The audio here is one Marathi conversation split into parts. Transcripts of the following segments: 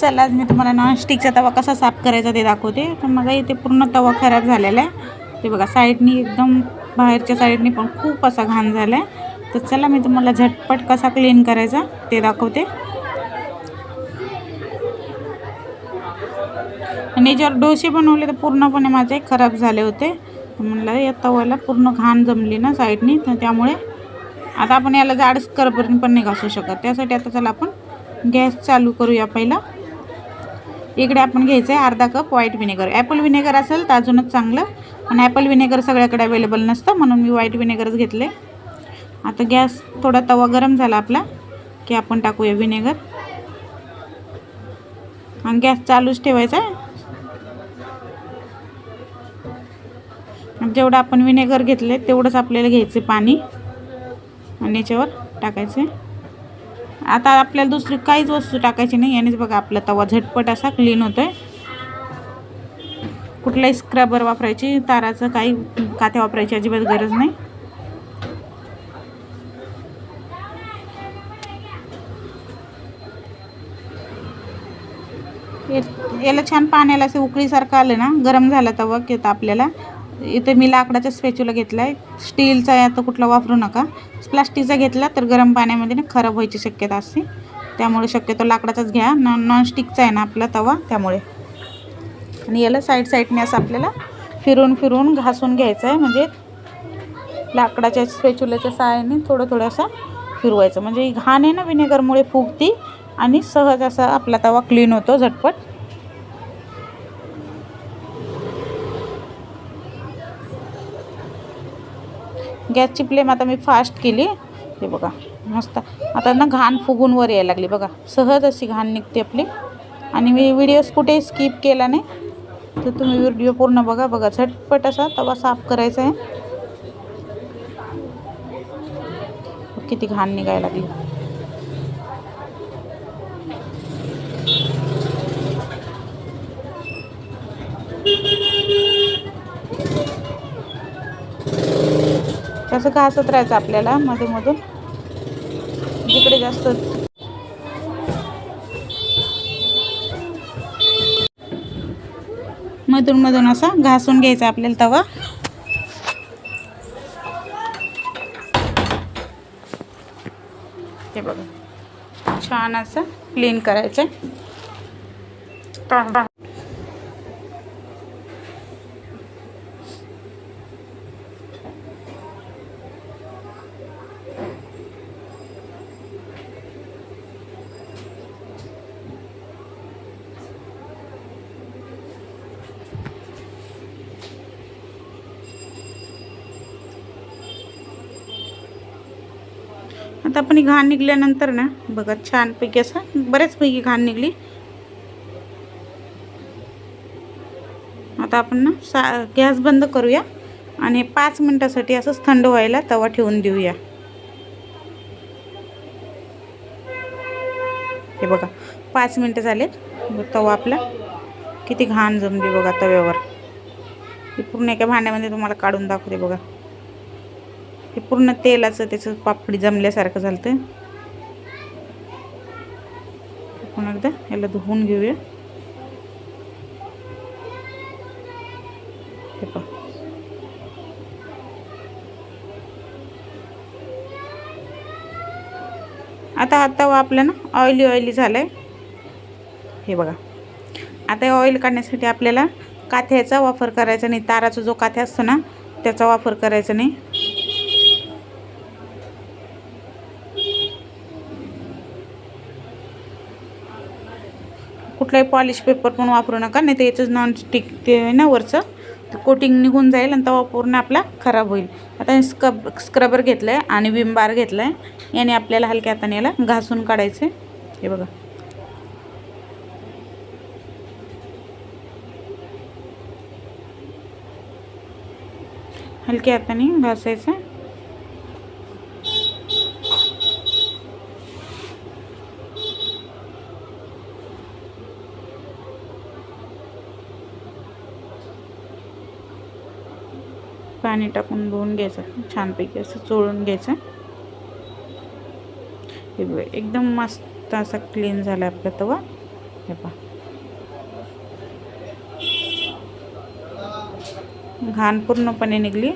चला आज मी तुम्हाला नॉनस्टिकचा तवा कसा साफ करायचा ते दाखवते. तर माझा इथे पूर्ण तवा खराब झालेला आहे. ते बघा साईडनी एकदम बाहेरच्या साईडनी पण खूप असा घाण झाला आहे तर चला मी तुम्हाला झटपट कसा क्लीन करायचा ते दाखवते. आणि याच्यावर डोसे बनवले तर पूर्णपणे माझे खराब झाले होते. म्हणलं या तव्याला पूर्ण घाण जमली ना साईडनी तर त्यामुळे आता आपण याला जाड करपर्यंत पण नाही घासू शकत. त्यासाठी आता चला आपण गॅस चालू करूया पहिला. इकडे आपण घ्यायचं आहे अर्धा cup white vinegar apple vinegar असेल तर अजूनच चांगलं. पण ॲपल विनेगर सगळ्याकडे अवेलेबल नसतं म्हणून मी व्हाईट विनेगरच घेतले. आता गॅस थोडा तवा गरम झाला आपला की आपण टाकूया विनेगर आणि गॅस चालूच ठेवायचा आहे. जेवढं आपण विनेगर घेतले तेवढंच आपल्याला घ्यायचं पाणी. आणि याच्यावर टाकायचे आता आपल्याला दुसरी काहीच वस्तू टाकायची नाही. यानेच बघा आपला तवा झटपट असा क्लीन होतो आहे कुठलाही स्क्रबर वापरायची ताराचं काही काथ्या वापरायची अजिबात गरज नाही. हे- याला छान पाण्याला असं उकळीसारखं आलं ना गरम झाला तवा की आपल्याला इथे मी लाकडाचा स्पॅच्युला घेतला आहे स्टीलचा आहे आता कुठला वापरू नका. प्लास्टिकचा घेतला तर गरम पाण्यामध्ये ना खराब व्हायची शक्यता असते. त्यामुळे शक्यतो लाकडाचाच घ्या. नॉन नॉनस्टिकचा आहे ना आपला तवा त्यामुळे. आणि याला साईड साईडने असं आपल्याला फिरून फिरून घासून घ्यायचं आहे म्हणजे लाकडाच्या स्पॅच्युलाच्या सहाय्याने थोडं थोडं असं फिरवायचं. म्हणजे घाण आहे ना विनेगरमुळे फुगती आणि सहज असा आपला तवा क्लीन होतो झटपट. गॅसची फ्लेम आता मी फास्ट केली. हे बघा मस्त. आता ना घाण फुगून वर यायला लागली बघा. सहज अशी घाण निघते आपली. आणि मी व्हिडिओज कुठेही स्किप केला नाही. तर तुम्ही व्हिडिओ पूर्ण बघा बघा. झटपट असा तवा साफ करायचा आहे. किती घाण निघायला लागली. असं घासत राहायचं आपल्याला मध्ये मधून? जिकडे जास्त मधून मधून असा घासून घ्यायचा आपल्याला तवा. हे बघा छान असं क्लीन करायचं आता आपण ही घाण निघल्यानंतर ना बघा छानपैकी असं बऱ्याचपैकी घाण निघली. आता आपण ना सा गॅस बंद करूया आणि पाच मिनटासाठी असंच थंड व्हायला तवा ठेवून देऊया. हे बघा पाच मिनटं झालेत. तवा आपला किती घाण जमली बघा तव्यावर. पूर्ण एका भांड्यामध्ये तुम्हाला काढून दाखवते बघा. ते पूर्ण तेलाचं त्याचं पापडी जमल्यासारखं झालं तर पुन्हा एकदा याला धुवून घेऊया. हे पहा. आता आता आपलं ना ऑइली ऑइली झालं आहे हे बघा. आता ऑइल काढण्यासाठी आपल्याला काथ्याचा वापर करायचा नाही. ताराचा जो काथ्या असतो ना त्याचा वापर करायचा नाही. कुठलाही पॉलिश पेपर पण वापरू नका नाही तर याचं नॉनस्टिक ते आहे ना वरचं. ते कोटिंग निघून जाईल आणि तवा पूर्ण आपला खराब होईल. आता स्क्रब स्क्रबर घेतलं आहे आणि विम बार घेतला आहे याने आपल्याला हलक्या हाताने याला घासून काढायचं. आहे हे बघा. हलक्या हाताने घासायचं. पाणी टाकून धुवून घ्यायचं. छानपैकी असं चोळून घ्यायचं. हे एकदम मस्त असा क्लीन झाला आपला तवा. हे पहा. घाण पूर्णपणे निघली.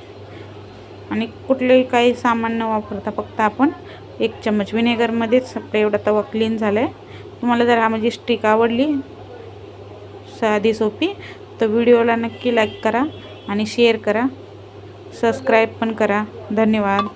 आणि कुठलेही काही सामान न वापरता फक्त आपण एक चम्मच विनेगरमध्येच आपला एवढा तवा क्लीन झाला आहे तुम्हाला जर हा माझी स्टिक आवडली साधी सोपी तर व्हिडिओला नक्की लाईक करा आणि शेअर करा. सबस्क्राईब पण करा. धन्यवाद.